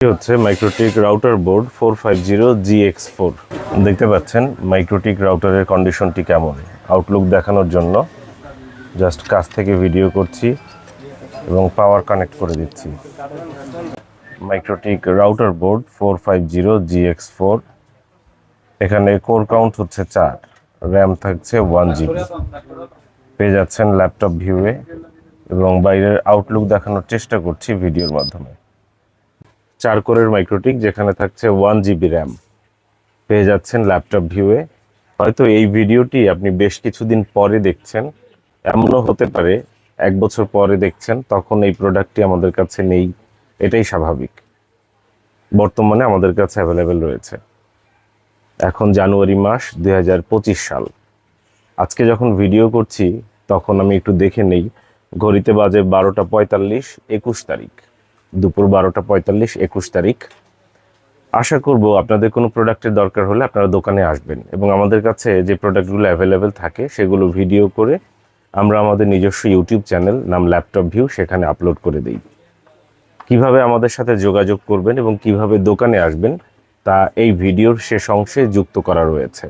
হচ্ছে MikroTik router board four five zero GX four দেখতে পাচ্ছেন মাইক্রোটিক রাউটারের কন্ডিশনটি কেমন? আউটলুক দেখানোর জন্য জাস্ট কাছ থেকে ভিডিও করছি এবং পাওয়ার কানেক্ট করে দিচ্ছি। MikroTik router board four five zero GX four এখানে কোর কাউন্ট হচ্ছে চার র্যাম থাকছে ওয়ান জিবি পেয়ে যাচ্ছেন ল্যাপটপ ভিউয়ে এবং বাইরের আউটলুক দেখানোর চেষ্টা করছি ভিডিওর মাধ্যমে। চার কোরের মাইক্রোটিক যেখানে থাকছে ওয়ান জিবি র্যাম পেয়ে যাচ্ছেন ল্যাপটপ ভিউয়ে হয়তো এই ভিডিওটি আপনি বেশ কিছুদিন পরে দেখছেন। এমনও হতে পারে, এক বছর পরে দেখছেন, তখন এই প্রোডাক্টটি আমাদের কাছে নেই। এটাই স্বাভাবিক। বর্তমানে আমাদের কাছে অ্যাভেলেবেল রয়েছে। এখন জানুয়ারি মাস দুই হাজার পঁচিশ সাল। আজকে যখন ভিডিও করছি, তখন আমি একটু দেখে নেই। ঘড়িতে বাজে বারোটা পঁয়তাল্লিশ, একুশ তারিখ। দুপুর বারোটা পঁয়তাল্লিশ, একুশ তারিখ। আশা করব আপনাদের কোনো প্রোডাক্টের দরকার হলে আপনারা দোকানে আসবেন এবং আমাদের কাছে যে প্রোডাক্টগুলো অ্যাভেলেবেল থাকে, সেগুলো ভিডিও করে আমরা আমাদের নিজস্ব ইউটিউব চ্যানেল নাম ল্যাপটপ ভিউ সেখানে আপলোড করে দিই। কীভাবে আমাদের সাথে যোগাযোগ করবেন এবং কীভাবে দোকানে আসবেন, তা এই ভিডিওর শেষ অংশে যুক্ত করা রয়েছে।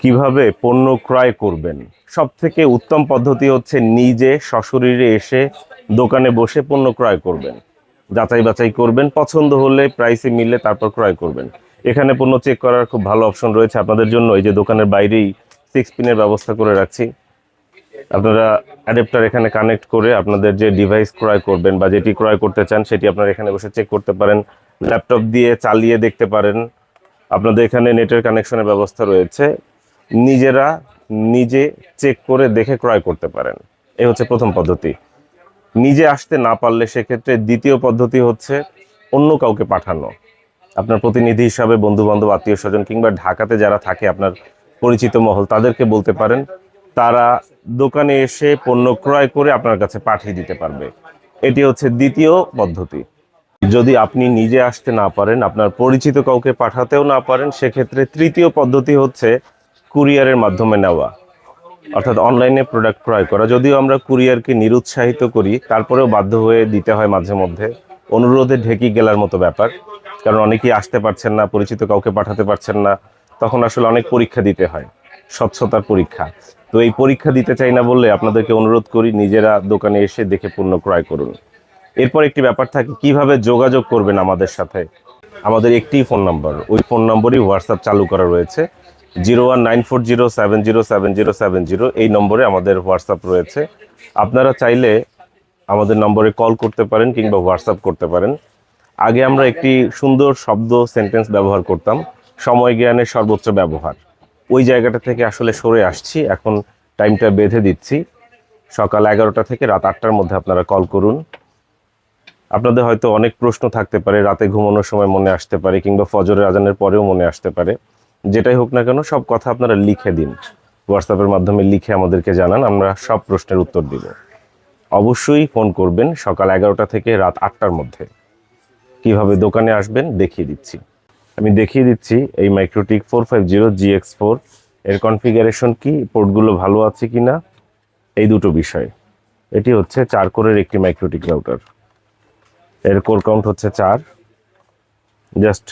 কীভাবে পণ্য ক্রয় করবেন সব থেকে উত্তম পদ্ধতি হচ্ছে নিজে সশরীরে এসে দোকানে বসে পণ্য ক্রয় করবেন। যাচাই বাছাই করবেন, পছন্দ হলে প্রাইসে মিললে তারপর ক্রয় করবেন। এখানে পণ্য চেক করার খুব ভালো অপশন রয়েছে আপনাদের জন্য। এই যে দোকানের বাইরেই সিক্স পিনের ব্যবস্থা করে রাখছি। আপনারা অ্যাডাপ্টার এখানে কানেক্ট করে আপনাদের যে ডিভাইস ক্রয় করবেন বা যেটি ক্রয় করতে চান, সেটি আপনারা এখানে বসে চেক করতে পারেন। ল্যাপটপ দিয়ে চালিয়ে দেখতে পারেন। আপনাদের এখানে নেটের কানেকশনের ব্যবস্থা রয়েছে। নিজেরা নিজে চেক করে দেখে ক্রয় করতে পারেন। এই হচ্ছে প্রথম পদ্ধতি। নিজে আসতে না পারলে সেক্ষেত্রে দ্বিতীয় পদ্ধতি হচ্ছে অন্য কাউকে পাঠানো। আপনার প্রতিনিধি হিসাবে বন্ধু বান্ধব আত্মীয় স্বজন কিংবা ঢাকাতে যারা থাকে আপনার পরিচিত মহল, তাদেরকে বলতে পারেন, তারা দোকানে এসে পণ্য ক্রয় করে আপনার কাছে পাঠিয়ে দিতে পারবে। এটি হচ্ছে দ্বিতীয় পদ্ধতি। যদি আপনি নিজে আসতে না পারেন, আপনার পরিচিত কাউকে পাঠাতেও না পারেন, সেক্ষেত্রে তৃতীয় পদ্ধতি হচ্ছে কুরিয়ারের মাধ্যমে নেওয়া। অর্থাৎ অনলাইনে প্রোডাক্ট ক্রয় করা। যদিও আমরা কুরিয়ারকে নিরুৎসাহিত করি, তারপরেও বাধ্য হয়ে দিতে হয় মাঝে মধ্যে। অনুরোধে ঢেকি গেলার মতো ব্যাপার। কারণ অনেকেই আসতে পারছেন না, পরিচিত কাউকে পাঠাতে পারছেন না। তখন আসলে অনেক পরীক্ষা দিতে হয়, স্বচ্ছতার পরীক্ষা। তো এই পরীক্ষা দিতে চাই না বললে আপনাদেরকে অনুরোধ করি, নিজেরা দোকানে এসে দেখে পণ্য ক্রয় করুন। এরপর একটি ব্যাপার থাকে, কীভাবে যোগাযোগ করবেন আমাদের সাথে? আমাদের একটি ফোন নাম্বার ওই ফোন নম্বরই হোয়াটসঅ্যাপ চালু করা রয়েছে। Zero one nine four zero seven zero seven zero seven zero এই নম্বরে আমাদের হোয়াটসঅ্যাপ রয়েছে। আপনারা চাইলে আমাদের নম্বরে কল করতে পারেন কিংবা হোয়াটসঅ্যাপ করতে পারেন। আগে আমরা একটি সুন্দর শব্দ, সেন্টেন্স ব্যবহার করতাম, সময় জ্ঞানের সর্বোচ্চ ব্যবহার। ওই জায়গাটা থেকে আসলে সরে আসছি, এখন টাইমটা বেঁধে দিচ্ছি। সকাল এগারোটা থেকে রাত আটটার মধ্যে আপনারা কল করুন। আপনাদের হয়তো অনেক প্রশ্ন থাকতে পারে, রাতে ঘুমানোর সময় মনে আসতে পারে, কিংবা ফজরের আজানের পরেও মনে আসতে পারে। যেটাই হোক না কেন, সব কথা আপনারা লিখে দিন। হোয়াটসঅ্যাপের মাধ্যমে লিখে আমাদেরকে জানান, আমরা সব প্রশ্নের উত্তর দিব। অবশ্যই ফোন করবেন সকাল এগারোটা থেকে রাত আটটার মধ্যে। কীভাবে দোকানে আসবেন দেখিয়ে দিচ্ছি। আমি দেখিয়ে দিচ্ছি এই MikroTik four five zero GX four এর কনফিগারেশন কি, পোর্টগুলো ভালো আছে কি না এই দুটো বিষয়। এটি হচ্ছে চার কোরের একটি মাইক্রোটিক রাউটার এর কোর কাউন্ট হচ্ছে চার। জাস্ট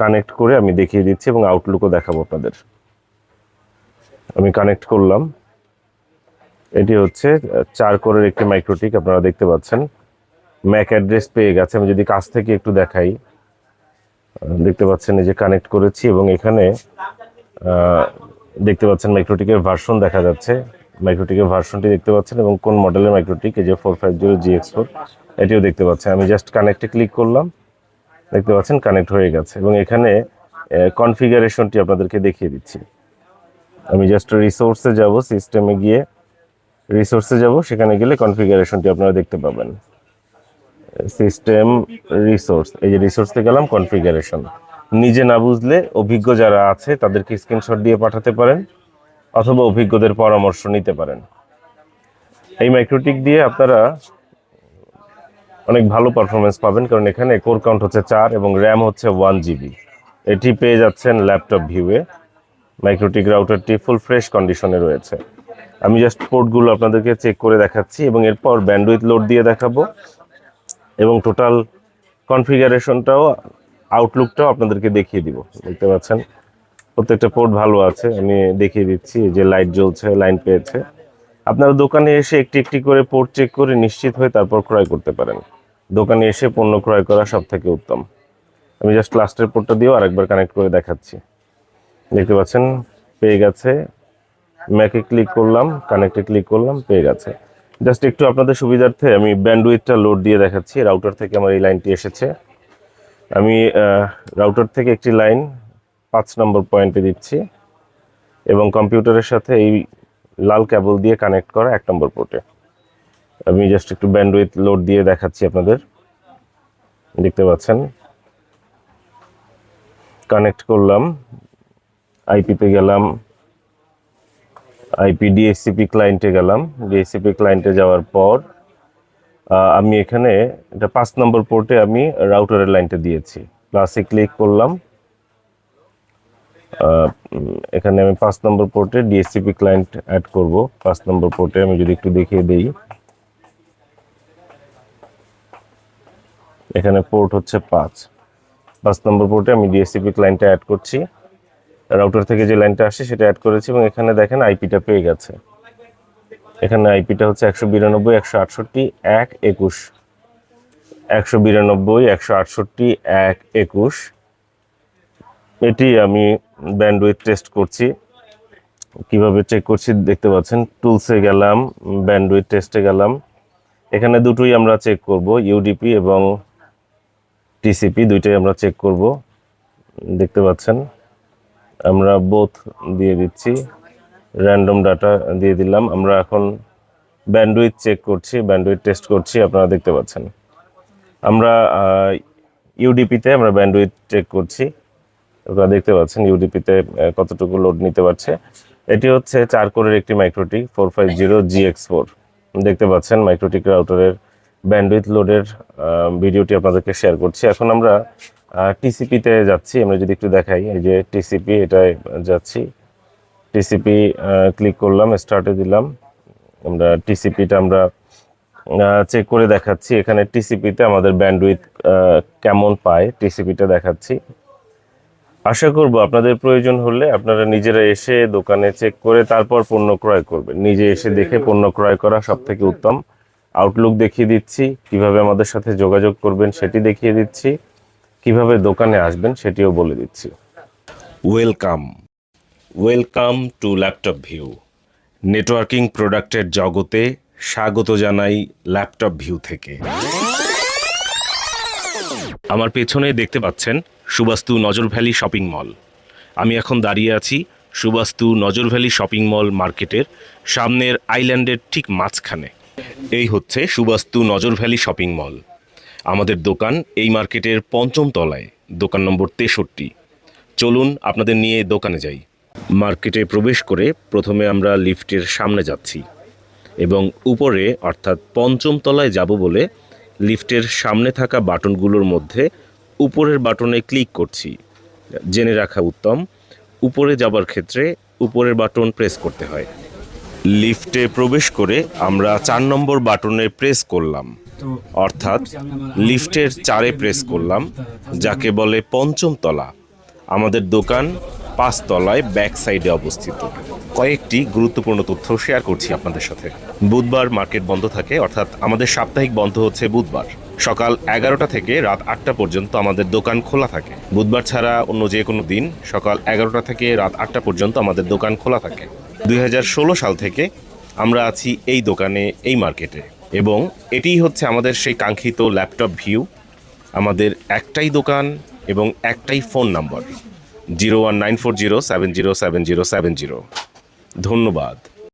কানেক্ট করে আমি দেখিয়ে দিচ্ছি এবং আউটলুকও দেখাবো আপনাদের। আমি কানেক্ট করলাম। এটি হচ্ছে চার কোরের একটি মাইক্রোটিক আপনারা দেখতে পাচ্ছেন। ম্যাক অ্যাড্রেস পেয়ে গেছে। আমি যদি কাছ থেকে একটু দেখাই দেখতে পাচ্ছেন এই যে কানেক্ট করেছি এবং এখানে দেখতে পাচ্ছেন মাইক্রোটিকের ভার্সন দেখা যাচ্ছে। মাইক্রোটিকের ভার্সনটি দেখতে পাচ্ছেন এবং কোন মডেলের মাইক্রোটিক এই যে four five zero G X four এটিও দেখতে পাচ্ছেন। আমি জাস্ট কানেক্টে ক্লিক করলাম। দেখতে পাচ্ছেন কানেক্ট হয়ে গেছে। এবং এখানে কনফিগারেশনটি আপনাদেরকে দেখিয়ে দিচ্ছি। আমি জাস্ট রিসোর্সে যাব সিস্টেমে গিয়ে রিসোর্সে যাব, সেখানে গেলে কনফিগারেশনটি আপনারা দেখতে পাবেন। সিস্টেম রিসোর্স এই যে রিসোর্সে গেলাম কনফিগারেশন নিজে না বুঝলে, অভিজ্ঞ যারা আছে, তাদেরকে স্ক্রিনশট দিয়ে পাঠাতে পারেন, অথবা অভিজ্ঞদের পরামর্শ নিতে পারেন। এই মাইক্রোটিক দিয়ে আপনারা অনেক ভালো পারফরমেন্স পাবেন, কারণ এখানে কোর কাউন্ট হচ্ছে চার এবং র্যাম হচ্ছে ওয়ান জিবি এটি পেয়ে যাচ্ছেন ল্যাপটপ ভিউয়ে মাইক্রোটিক রাউটারটি ফুল ফ্রেশ কন্ডিশনে রয়েছে। আমি জাস্ট পোর্টগুলো আপনাদেরকে চেক করে দেখাচ্ছি এবং এরপর ব্যান্ডউইথ লোড দিয়ে দেখাবো। এবং টোটাল কনফিগারেশনটাও আউটলুকটাও আপনাদেরকে দেখিয়ে দিব। দেখতে পাচ্ছেন? প্রত্যেকটা পোর্ট ভালো আছে, আমি দেখিয়ে দিচ্ছি যে লাইট জ্বলছে লাইন পেয়েছে। আপনারা দোকানে এসে একটি একটি করে পোর্ট চেক করে নিশ্চিত হয়ে তারপর ক্রয় করতে পারেন। দোকানে এসে পণ্য ক্রয় করা সব থেকে উত্তম। আমি জাস্ট লাস্টের পোর্টটা দিয়েও আরেকবার কানেক্ট করে দেখাচ্ছি। দেখতে পাচ্ছেন, পেয়ে গেছে। ম্যাকে ক্লিক করলাম কানেক্টে ক্লিক করলাম, পেয়ে গেছে। জাস্ট একটু আপনাদের সুবিধার্থে আমি ব্যান্ডউইথটা লোড দিয়ে দেখাচ্ছি। রাউটার থেকে আমার এই লাইনটি এসেছে। আমি রাউটার থেকে একটি লাইন পাঁচ নম্বর পয়েন্টে দিচ্ছি এবং কম্পিউটারের সাথে এই লাল কেবল দিয়ে কানেক্ট করা এক নম্বর পোর্টে আমি জাস্ট একটু ব্যান্ডউইথ লোড দিয়ে দেখাচ্ছি আপনাদের। দেখতে পাচ্ছেন? কানেক্ট করলাম আইপিতে গেলাম আইপি ডিএসসিপি ক্লায়েন্টে গেলাম। ডিএসসিপি ক্লায়েন্টে যাওয়ার পর আমি এখানে এটা পাঁচ নম্বর পোর্টে আমি রাউটারের লাইনটা দিয়েছি। প্লাসে ক্লিক করলাম। এখানে আমি পাঁচ নম্বর পোর্টে ডিএসসিপি ক্লায়েন্ট অ্যাড করব। পাঁচ নম্বর পোর্টে আমি যদি একটু দেখিয়ে দেই। এখানে পোর্ট হচ্ছে পাঁচ। পাঁচ নম্বর পোর্টে আমি ডিএসসিপি ক্লায়েন্টটা অ্যাড করছি। রাউটার থেকে যে লাইনটা আসে সেটা অ্যাড করেছি এবং এখানে দেখেন আইপিটা পেয়ে গেছে। এখানে আইপিটা হচ্ছে একশো বিরানব্বই, একশো আটষট্টি, এক একুশ। একশো বিরানব্বই, একশো আটষট্টি, এক একুশ। এটি আমি ব্যান্ডউইথ টেস্ট করছি। কীভাবে চেক করছি দেখতে পাচ্ছেন টুলসে গেলাম ব্যান্ডউইথ টেস্টে গেলাম। এখানে দুটোই আমরা চেক করব ইউডিপি এবং টিসিপি দুইটাই আমরা চেক করব। দেখতে পাচ্ছেন, আমরা বোথ দিয়ে দিচ্ছি। র্যান্ডম ডাটা দিয়ে দিলাম। আমরা এখন ব্যান্ডউইথ চেক করছি ব্যান্ডউইথ টেস্ট করছি, আপনারা দেখতে পাচ্ছেন। আমরা ইউডিপিতে আমরা ব্যান্ডউইথ চেক করছি। আপনারা দেখতে পাচ্ছেন ইউডিপিতে কতটুকু লোড নিতে পারছে। এটি হচ্ছে চার কোরের একটি MikroTik four five zero G X four দেখতে পাচ্ছেন মাইক্রোটিক রাউটারের ব্যান্ডউইথ লোডের ভিডিওটি আপনাদেরকে শেয়ার করছি। এখন আমরা টিসিপিতে যাচ্ছি। আমরা যদি একটু দেখাই, এই যে টিসিপি এটায় যাচ্ছি। টিসিপি ক্লিক করলাম স্টার্টে দিলাম। আমরা টিসিপিটা আমরা চেক করে দেখাচ্ছি। এখানে টিসিপিতে আমাদের ব্যান্ডউইথ কেমন পায় টিসিপিটা দেখাচ্ছি। আশা করব আপনাদের প্রয়োজন হলে আপনারা নিজেরা এসে দোকানে চেক করে তারপর পণ্য ক্রয় করবেন। নিজে এসে দেখে পণ্য ক্রয় করা সবথেকে উত্তম। আউটলুক দেখিয়ে দিচ্ছি, কীভাবে আমাদের সাথে যোগাযোগ করবেন সেটি দেখিয়ে দিচ্ছি, কীভাবে দোকানে আসবেন সেটিও বলে দিচ্ছি। Welcome welcome to Laptop View networking প্রোডাক্টের জগতে স্বাগত জানাই ল্যাপটপ ভিউ থেকে। আমার পেছনে দেখতে পাচ্ছেন সুবাস্তু নজর ভ্যালি শপিং মল। আমি এখন দাঁড়িয়ে আছি সুবাস্তু নজর ভ্যালি শপিং মল মার্কেটের সামনের আইল্যান্ডের ঠিক মাঝখানে। এই হচ্ছে সুবাস্তু নজর ভ্যালি শপিং মল। আমাদের দোকান এই মার্কেটের পঞ্চম তলায়, দোকান নম্বর তেষট্টি। চলুন আপনাদের নিয়ে দোকানে যাই। মার্কেটে প্রবেশ করে প্রথমে আমরা লিফটের সামনে যাচ্ছি এবং উপরে, অর্থাৎ পঞ্চম তলায় যাব বলে লিফটের সামনে থাকা বাটনগুলোর মধ্যে উপরের বাটনে ক্লিক করছি। জেনে রাখা উত্তম, উপরে যাবার ক্ষেত্রে উপরের বাটন প্রেস করতে হয়। লিফটে প্রবেশ করে আমরা চার নম্বর বাটনে প্রেস করলাম। অর্থাৎ লিফটের চারে প্রেস করলাম, যাকে বলে পঞ্চম তলা। আমাদের দোকান পাঁচতলায় ব্যাক সাইডে অবস্থিত। কয়েকটি গুরুত্বপূর্ণ তথ্য শেয়ার করছি আপনাদের সাথে। বুধবার মার্কেট বন্ধ থাকে, অর্থাৎ আমাদের সাপ্তাহিক বন্ধ হচ্ছে বুধবার। সকাল এগারোটা থেকে রাত আটটা পর্যন্ত আমাদের দোকান খোলা থাকে। বুধবার ছাড়া অন্য যে কোনো দিন সকাল এগারোটা থেকে রাত আটটা পর্যন্ত আমাদের দোকান খোলা থাকে। দুই হাজার ষোলো সাল থেকে আমরা আছি এই দোকানে, এই মার্কেটে। এবং এটিই হচ্ছে আমাদের সেই কাঙ্ক্ষিত ল্যাপটপ ভিউ, আমাদের একটাই দোকান এবং একটাই phone number, zero one nine four zero seven zero seven zero seven zero. ধন্যবাদ।